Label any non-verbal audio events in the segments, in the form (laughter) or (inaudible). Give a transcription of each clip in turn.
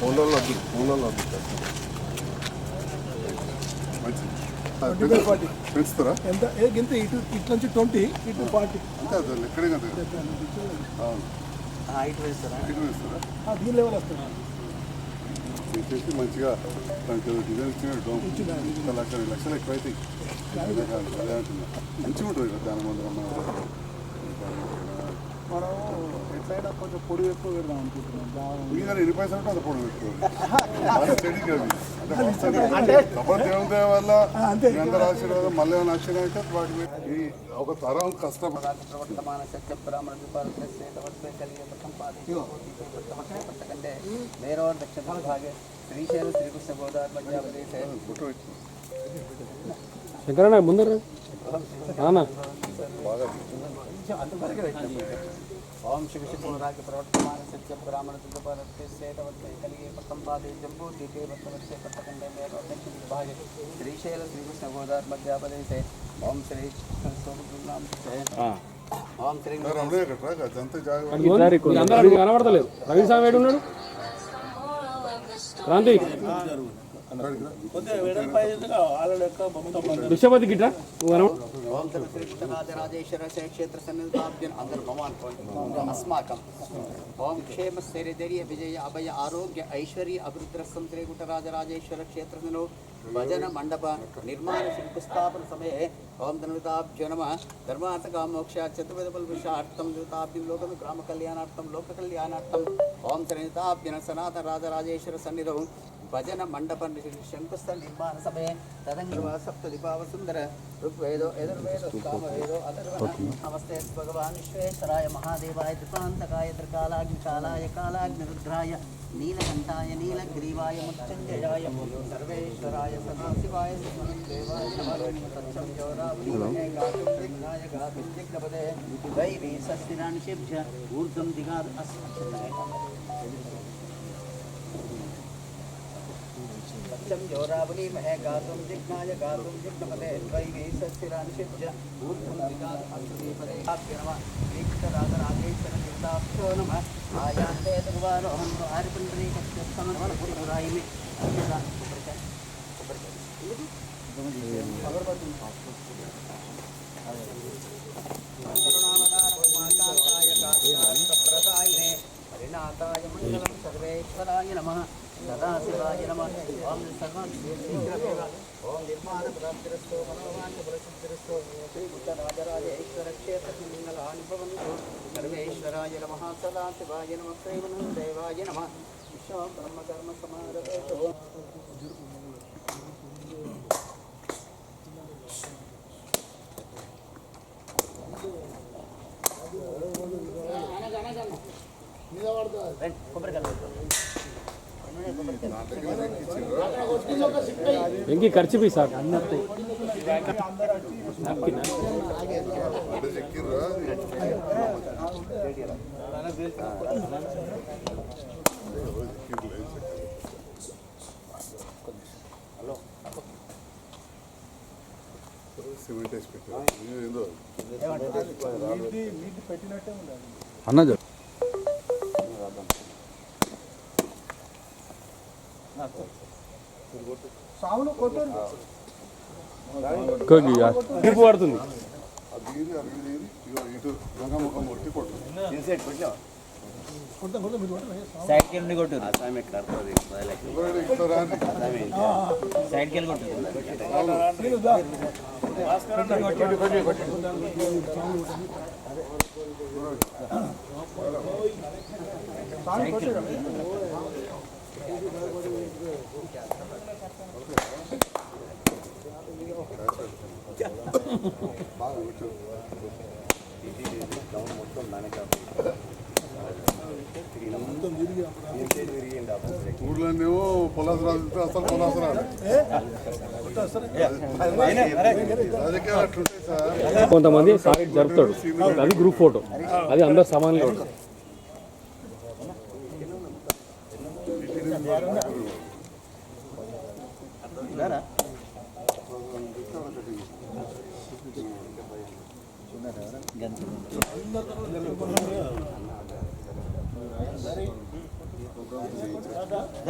ఫోన్లలో వద్దు ఫోన్లలో వద్దు పెంచుతారా ఎంత గింత ఇటు ఇటు నుంచి ట్వంటీ ఇటు ఫార్టీ అంతే అదే ఎక్కడే కదా అవును హైట్ వేస్తారా వస్తుంది చేసి మంచిగా దానికి డిజైన్ ఇచ్చినట్టు డోమ్ ఒక లక్ష రెండు లక్షలు ఎక్కువ అవుతాయి. అదే అంటున్నా. మంచిగా ఉంటుంది దాని మన మనం ఎట్లయినా కొంచెం పొడి ఎక్కువ పెడదాం అనుకుంటున్నాం. ఎన్ని పైసలు అంత పొడి పెట్టుకోవాలి (laughs) వల్ల అందరూ ఆశీర్వాదం మళ్ళీ అయితే వాటి మీద ఈ ఒక తరం కష్టం. మేరవ దక్షిణ భాగే శ్రీశైల శ్రీకృష్ణ గోదావరి ఇచ్చి శంకరన్న ముందర బాగా అంతవరకు ఓం శివ శివరాజ ప్రవర్తమాన సత్య బ్రాహ్మణ విపారస్య కలిగే పట్టం పాదే జంబూ దీపే భక్తవర్షే పట్టకండే మేరవ దక్షిణ భాగే శ్రీశైల శ్రీకృష్ణ గోదావరి మధ్యాప్రదేశ్ ఓం శ్రీ ఓం శ్రీ కనబడతలేదు. రవి స్వామి ఉన్నాడు? క్రాంతి. విశ్వపతి గిట్ట నువ్వు కనబడ ఓం తమ శ్రీ కృష్ణరాజరాజేశ్వర క్షేత్ర సన్నిధాభ్యన్ అందరు భవాన్ అస్మాకం ఓం క్షేమ స్థైర్యధైర్య విజయ అభయ ఆరోగ్య ఐశ్వర్య అభివృద్ధ్రస్తం శ్రీ కుటరాజరాజేశ్వర క్షేత్రసనో భజన మండప నిర్మాణ శంకుస్థాపన సమయే ఓం ధనుతాభ్యో నమ ధర్మార్థ కామోక్ష చతుర్వేద పురుషార్థం ధృతాభ్యం లోకం గ్రామ కళ్యాణార్థం లోక కళ్యాణార్థం ఓం ధనితాభ్యన సనాతన రాజరాజేశ్వర సన్నిధౌ భజన మండప శంకుస్థ నిర్మాణ సమయే తదంగ సప్త దీపావ సుందర ఋగ్వేదో యజుర్వేదో సామవేదో అథర్వణ నమస్తే భగవాన్ విశ్వేశ్వరాయ మహాదేవాయ త్రిపాంతకాయ త్రికాలాగ్ని కాలాయ కాలాగ్ని రుద్రాయ నీలకంఠాయ నీలగ్రీవాయ ముచ్చంజయాయ సర్వేశ్వరాయ సదాశివాయ దేవాయ సత్యం జోరాయ గాతుం విఘ్నాయ గాతుం జిగ్నపదే దైవీ సస్తిరాణి శిభ్య ఊర్ధ్వం దిగాద్ సత్యం सत्यं रावणीमहे गातुं जिघ्नाय गातुं जिघ्नपदे द्वैवे सस्यरानिषिभ्य ऊर्ध्वं विगाधीपदे श्रीकृष्णरागरागेश्वर तीर्थाभ्यो नमः आयान्ते भगवानोऽहं आरिपुण्डरी कस्यस्तमनपुरिपुरायि मे अगरबत्ती करुणावदाय प्रदायिने हरिनाथाय मङ्गलं सर्वेश्वराय नमः சதாசிவாய நம ஓம் சர்வம் ஓம் நிர்மாண பதாத்திரஸ்தோ மனோவான்ய புரசித்திரஸ்தோ ராஜராஜேஸ்வரக்ஷேத்திரம் நீங்கள் அனுபவந்தோ சர்வேஸ்வராய நம சதாசிவாய நம பிரேமனம் தேவாய நம விஸ்வ பிரம்ம கர்ம சமாரோ கொப்பரிக்கல் వెంకి ఖర్చు పీ సార్ అంటే చెక్కిర్రా సిమెంట్ వేసి పెట్టారు. ఏందో మీరు కొట్టండి. సైడ్కి వెళ్ళి కొట్టు సైడ్కి వెళ్ళి కొట్టు నీళ్ళు దా. సామి కొట్టాడు. బాగా కొట్టు ఊర్లోనేమో పొలాస రాజు అసలు పొలాస రాదు కొంతమంది సాయిడ్ జరుపుతాడు. అది గ్రూప్ ఫోటో అది అందరు సమానంగా ఉంటుంది ఏమీ కొట్టమను సారు సారు బాగా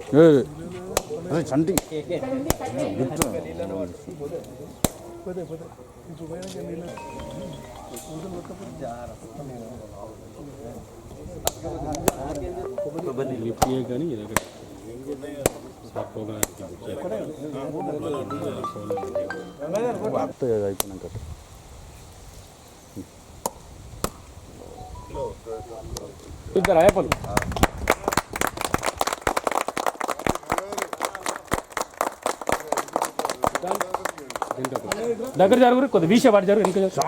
కొట్టి చంటి. లిఫ్ట్ కానీ అయిపోయినాక. ఇద్దరు అయ్యప్పలు. దగ్గర జరుగురు కొద్ది వీసే వాడు జరుగు ఇంకా జరుగు.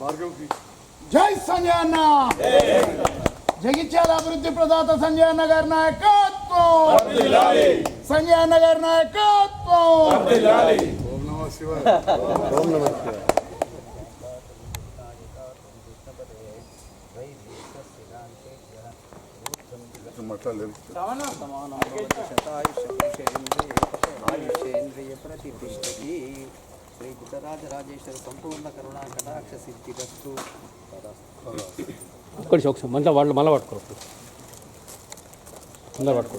భార్గవ్కి జై సంజయ్ అన్న! జగిత్యాల అభివృద్ధి ప్రదాత సంజయ్ అన్న గారి నాయకత్వం! సంజయ్ అన్న గారి నాయకత్వం! శివాయ మాట్లాడలేదు. ఆయుషేంద్రియ ప్రతిష్టకి శ్రీ గుట్టరాజరాజేశ్వర సంపూర్ణ కరుణా కటాక్ష సిద్ధిరస్తు ఒక్కటి ఒకసారి మళ్ళీ వాళ్ళు మళ్ళీ పట్టుకోరు అందరు పట్టుకో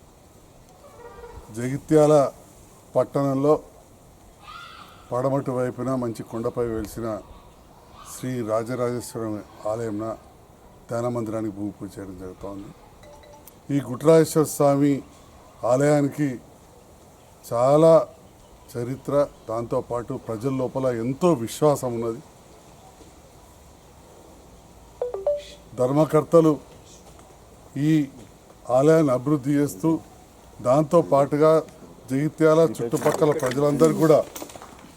జగిత్యాల పట్టణంలో పడమటి వైపున మంచి కొండపై వెలిసిన శ్రీ రాజరాజేశ్వరం ఆలయంన ధ్యాన మందిరానికి భూమి పూజ చేయడం జరుగుతోంది. ఈ గుట్రాజేశ్వర స్వామి ఆలయానికి చాలా చరిత్ర దాంతోపాటు ప్రజల లోపల ఎంతో విశ్వాసం ఉన్నది. ధర్మకర్తలు ఈ ఆలయాన్ని అభివృద్ధి చేస్తూ దాంతో పాటుగా జగిత్యాల చుట్టుపక్కల ప్రజలందరూ కూడా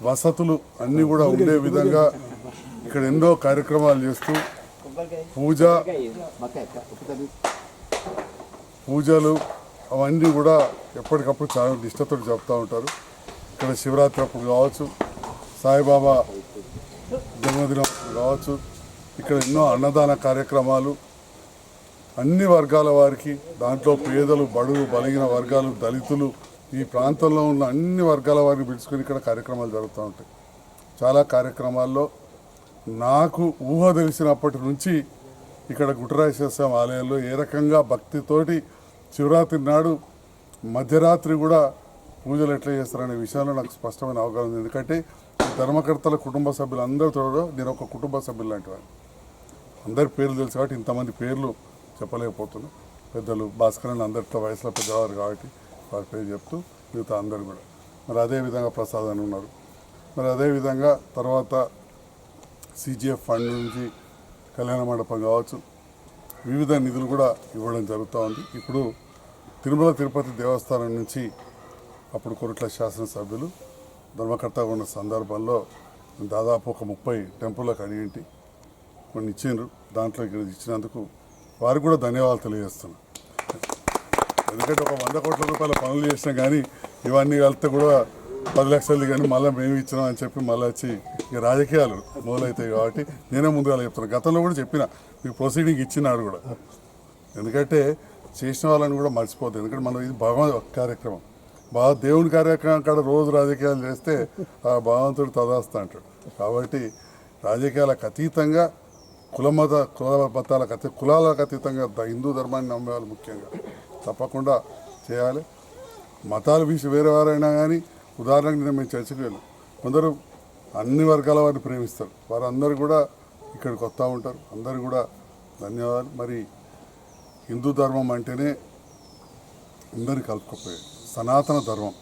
వసతులు అన్నీ కూడా ఉండే విధంగా ఇక్కడ ఎన్నో కార్యక్రమాలు చేస్తూ పూజ పూజలు అవన్నీ కూడా ఎప్పటికప్పుడు చాలా నిష్ఠతో చెప్తూ ఉంటారు. ఇక్కడ శివరాత్రి అప్పుడు కావచ్చు సాయిబాబా జన్మదినం కావచ్చు ఇక్కడ ఎన్నో అన్నదాన కార్యక్రమాలు అన్ని వర్గాల వారికి దాంట్లో పేదలు బడుగు బలిగిన వర్గాలు దళితులు ఈ ప్రాంతంలో ఉన్న అన్ని వర్గాల వారిని పిలుచుకొని ఇక్కడ కార్యక్రమాలు జరుగుతూ ఉంటాయి. చాలా కార్యక్రమాల్లో నాకు ఊహ తెలిసినప్పటి నుంచి ఇక్కడ గుటరాజేశ్వరస్వామి ఆలయంలో ఏ రకంగా భక్తితోటి శివరాత్రి నాడు మధ్యరాత్రి కూడా పూజలు ఎట్లా చేస్తారనే విషయంలో నాకు స్పష్టమైన అవగాహన ఉంది. ఎందుకంటే ధర్మకర్తల కుటుంబ సభ్యులందరితో నేను ఒక కుటుంబ సభ్యులు లాంటి వాడిని అందరి పేర్లు తెలుసు కాబట్టి ఇంతమంది పేర్లు చెప్పలేకపోతున్నా. పెద్దలు భాస్కరన్ అందరితో వయసులో పెద్దవారు కాబట్టి వారి పేరు చెప్తూ మిగతా అందరు కూడా. మరి అదే విధంగా ప్రసాద్ అని ఉన్నారు. మరి అదే విధంగా తర్వాత సిజిఎఫ్ ఫండ్ నుంచి కళ్యాణ మండపం కావచ్చు వివిధ నిధులు కూడా ఇవ్వడం జరుగుతూ ఉంది. ఇప్పుడు తిరుమల తిరుపతి దేవస్థానం నుంచి అప్పుడు కొరట్ల శాసనసభ్యులు ధర్మకర్తగా ఉన్న సందర్భంలో దాదాపు ఒక ముప్పై టెంపుల్లకు అడిగింటి కొన్ని ఇచ్చిండ్రు. దాంట్లో ఇక్కడ ఇచ్చినందుకు వారికి కూడా ధన్యవాదాలు తెలియజేస్తున్నాను ఎందుకంటే ఒక వంద కోట్ల రూపాయల పనులు చేసినా కానీ ఇవన్నీ వెళ్తే కూడా పది లక్షలు కానీ మళ్ళీ మేము ఇచ్చినాం అని చెప్పి మళ్ళీ వచ్చి ఇక రాజకీయాలు మొదలవుతాయి కాబట్టి నేనే ముందుగా చెప్తున్నాను గతంలో కూడా చెప్పిన మీ ప్రొసీడింగ్ ఇచ్చినాడు కూడా. ఎందుకంటే చేసిన వాళ్ళని కూడా మర్చిపోతుంది ఎందుకంటే మనం ఇది భగవంతు కార్యక్రమం. బాగా దేవుని కార్యక్రమం కాడ రోజు రాజకీయాలు చేస్తే ఆ భగవంతుడు తదాస్తా అంటాడు. కాబట్టి రాజకీయాలకు అతీతంగా కుల మత కుల మతాలకు అతీ కులాలకు అతీతంగా ద- హిందూ ధర్మాన్ని నమ్మేవాళ్ళు ముఖ్యంగా. తప్పకుండా చేయాలి. మతాలు విషయం వేరే వారైనా కానీ ఉదాహరణకు నేను మేము చర్చకు వెళ్ళాం కొందరు అన్ని వర్గాల వారిని ప్రేమిస్తారు. వారందరూ కూడా ఇక్కడికి వస్తూ ఉంటారు. అందరు కూడా ధన్యవాదాలు. మరి హిందూ ధర్మం అంటేనే అందరిని కలుపుకపోయాడు సనాతన ధర్మం.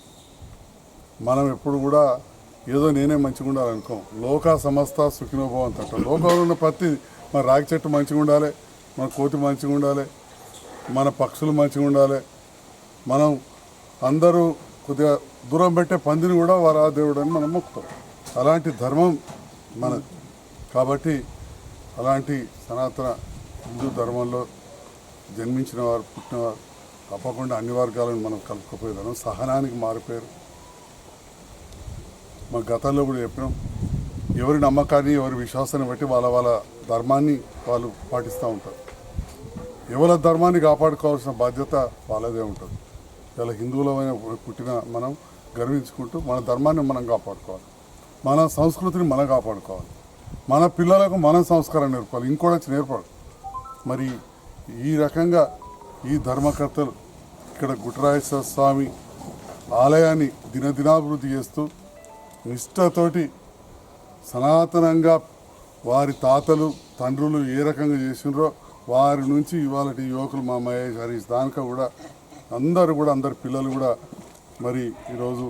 మనం ఎప్పుడు కూడా ఏదో నేనే మంచిగా ఉండాలనుకోం లోక సమస్త సుఖినోభవం అంటాం లోకంలో ఉన్న ప్రతి మన రాగి చెట్టు మంచిగా ఉండాలి మన కోతి మంచిగా ఉండాలి మన పక్షులు మంచిగా ఉండాలి. మనం అందరూ కొద్దిగా దూరం పెట్టే పందిని కూడా వారు ఆ అని మనం మొక్కుతాం. అలాంటి ధర్మం మనది. కాబట్టి అలాంటి సనాతన హిందూ ధర్మంలో జన్మించిన వారు పుట్టినవారు తప్పకుండా అన్ని వర్గాలను మనం కలుపుకపోయేదాం సహనానికి మారిపోయారు. మా గతంలో కూడా చెప్పినాం. ఎవరి నమ్మకాన్ని ఎవరి విశ్వాసాన్ని బట్టి వాళ్ళ వాళ్ళ ధర్మాన్ని వాళ్ళు పాటిస్తూ ఉంటారు. ఎవరి ధర్మాన్ని కాపాడుకోవాల్సిన బాధ్యత వాళ్ళదే ఉంటుంది. ఇలా హిందువులమైన పుట్టిన మనం గర్వించుకుంటూ మన ధర్మాన్ని మనం కాపాడుకోవాలి. మన సంస్కృతిని మనం కాపాడుకోవాలి. మన పిల్లలకు మనం సంస్కారం నేర్పాలి ఇంకోటి వచ్చి నేర్పాలి మరి ఈ రకంగా ఈ ధర్మకర్తలు ఇక్కడ గుట్రాయేశ్వర స్వామి ఆలయాన్ని దినదినాభివృద్ధి చేస్తూ నిష్ఠతోటి సనాతనంగా వారి తాతలు తండ్రులు ఏ రకంగా చేసినారో వారి నుంచి ఇవాళ యువకులు మా మహేష్ హరీష్ దానిక కూడా అందరూ కూడా అందరి పిల్లలు కూడా మరి ఈరోజు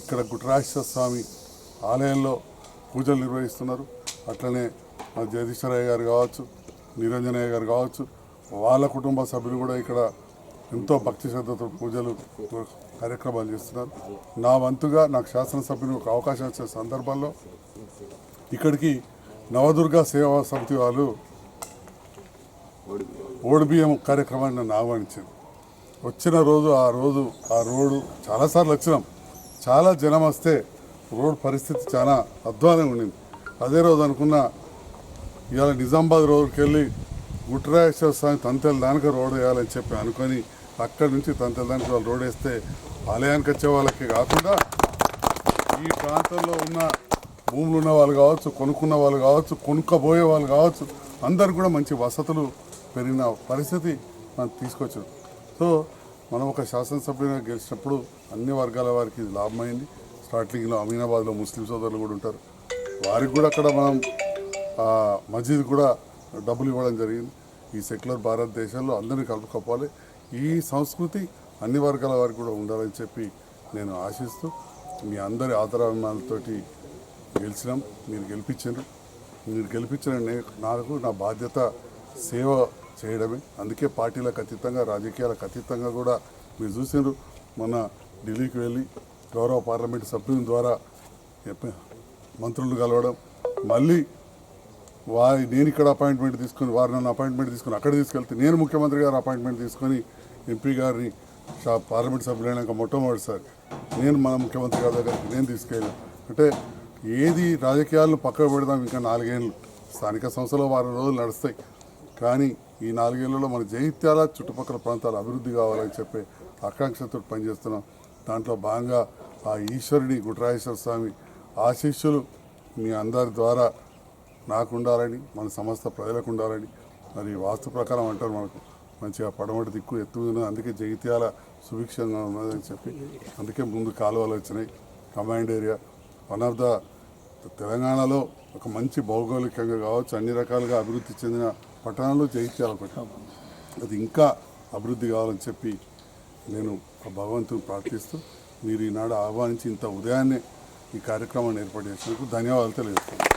ఇక్కడ గుట్రాయేశ్వర స్వామి ఆలయంలో పూజలు నిర్వహిస్తున్నారు. అట్లనే మా జగదీశ్వరయ్య గారు కావచ్చు నిరంజనయ్య గారు కావచ్చు వాళ్ళ కుటుంబ సభ్యులు కూడా ఇక్కడ ఎంతో భక్తి శ్రద్ధతో పూజలు కార్యక్రమాలు చేస్తున్నారు. నా వంతుగా నాకు శాసనసభ్యుని ఒక అవకాశం ఇచ్చే సందర్భంలో ఇక్కడికి నవదుర్గ సేవా సమితి వాళ్ళు ఓడిబిఎం కార్యక్రమాన్ని నన్ను ఆహ్వానించారు. వచ్చిన రోజు ఆ రోజు ఆ రోడ్డు చాలాసార్లు వచ్చినాం. చాలా జనం వస్తే రోడ్ పరిస్థితి చాలా అధ్వానంగా ఉండింది. అదే రోజు అనుకున్న ఇవాళ నిజామాబాద్ రోడ్కి వెళ్ళి గుట్రాయేశ్వర స్వామి తంతెల దానికి రోడ్ వేయాలని చెప్పి అనుకొని అక్కడి నుంచి తంతెల దానికి వాళ్ళు రోడ్ వేస్తే ఆలయానికి వచ్చే వాళ్ళకి కాకుండా ఈ ప్రాంతంలో ఉన్న భూములు ఉన్న వాళ్ళు కావచ్చు కొనుక్కున్న వాళ్ళు కావచ్చు కొనుక్కపోయే వాళ్ళు కావచ్చు అందరు కూడా మంచి వసతులు పెరిగిన పరిస్థితి మనం తీసుకొచ్చాం సో మనం ఒక శాసనసభ్యునిగా గెలిచినప్పుడు అన్ని వర్గాల వారికి ఇది లాభమైంది. స్టార్టింగ్లో అమీనాబాద్లో ముస్లిం సోదరులు కూడా ఉంటారు. వారికి కూడా అక్కడ మనం మస్జిద్ కూడా డబ్బులు ఇవ్వడం జరిగింది. ఈ సెక్యులర్ భారతదేశంలో అందరినీ కలుపుకోవాలి. ఈ సంస్కృతి అన్ని వర్గాల వారికి కూడా ఉండాలని చెప్పి నేను ఆశిస్తూ మీ అందరి ఆదరాభిమానాలతోటి గెలిచినాం మీరు గెలిపించారు మీరు గెలిపించిన నాకు నా బాధ్యత సేవ చేయడమే. అందుకే పార్టీలకు అతీతంగా రాజకీయాలకు అతీతంగా కూడా మీరు చూసారు మొన్న ఢిల్లీకి వెళ్ళి గౌరవ పార్లమెంటు సభ్యుల ద్వారా మంత్రులు కలవడం. మళ్ళీ వారి నేను ఇక్కడ అపాయింట్మెంట్ తీసుకొని వారు నన్ను అపాయింట్మెంట్ తీసుకొని అక్కడ తీసుకెళ్తే నేను ముఖ్యమంత్రి గారు అపాయింట్మెంట్ తీసుకొని ఎంపీ గారిని పార్లమెంట్ సభ్యులైనాక మొట్టమొదటిసారి నేను మన ముఖ్యమంత్రి గారి దగ్గరికి నేను తీసుకెళ్ళాను. అంటే ఏది రాజకీయాలను పక్కకు పెడదాం ఇంకా నాలుగేళ్ళు. స్థానిక సంస్థలో వారం రోజులు నడుస్తాయి. కానీ ఈ నాలుగేళ్ళలో మన జైత్యాల చుట్టుపక్కల ప్రాంతాలు అభివృద్ధి కావాలని చెప్పే ఆకాంక్షతో పనిచేస్తున్నాం. దాంట్లో భాగంగా ఆ ఈశ్వరుని గుట్రాయేశ్వర స్వామి ఆశీస్సులు మీ అందరి ద్వారా నాకు ఉండాలని మన సమస్త ప్రజలకు ఉండాలని మరి వాస్తు ప్రకారం అంటారు మనకు మంచిగా పడమటి దిక్కు ఎత్తు అందుకే జగిత్యాల సుభిక్షంగా ఉన్నదని చెప్పి అందుకే ముందు కాలువలు వచ్చినాయి. Command area one of the తెలంగాణలో ఒక మంచి భౌగోళికంగా కావచ్చు అన్ని రకాలుగా అభివృద్ధి చెందిన పట్టణాల్లో జగిత్యాల అది ఇంకా అభివృద్ధి కావాలని చెప్పి నేను ఆ భగవంతుని ప్రార్థిస్తూ మీరు ఈనాడు ఆహ్వానించి ఇంత ఉదయాన్నే ఈ కార్యక్రమాన్ని ఏర్పాటు చేసినందుకు ధన్యవాదాలు తెలియజేస్తున్నాను.